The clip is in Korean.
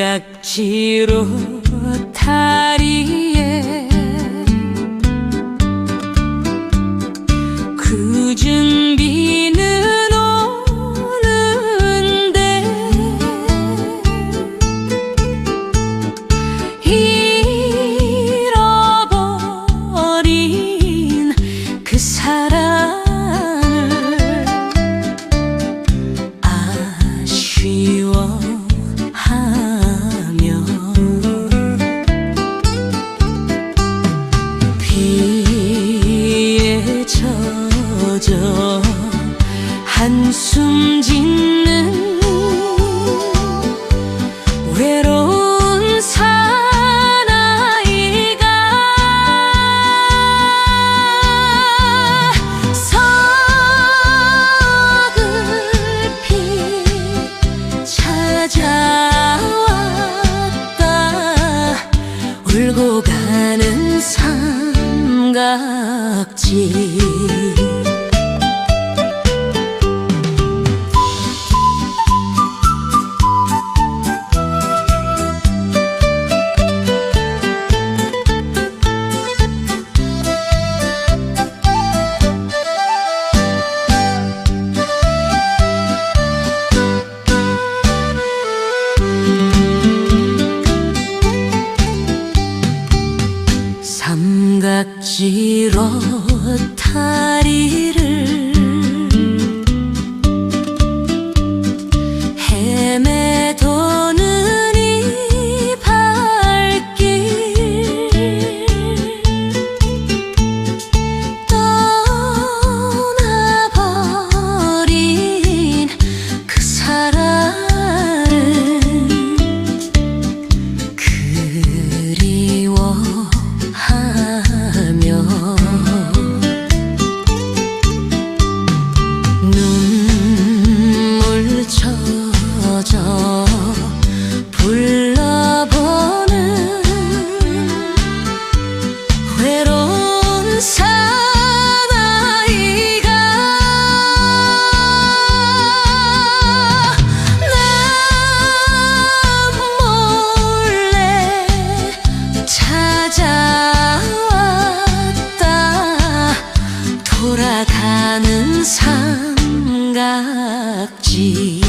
삼각지로 다리 한숨 짓는 외로운 사나이가 서글피 찾아왔다. 울고 가는 삼각지 삼각지로 다리를 记。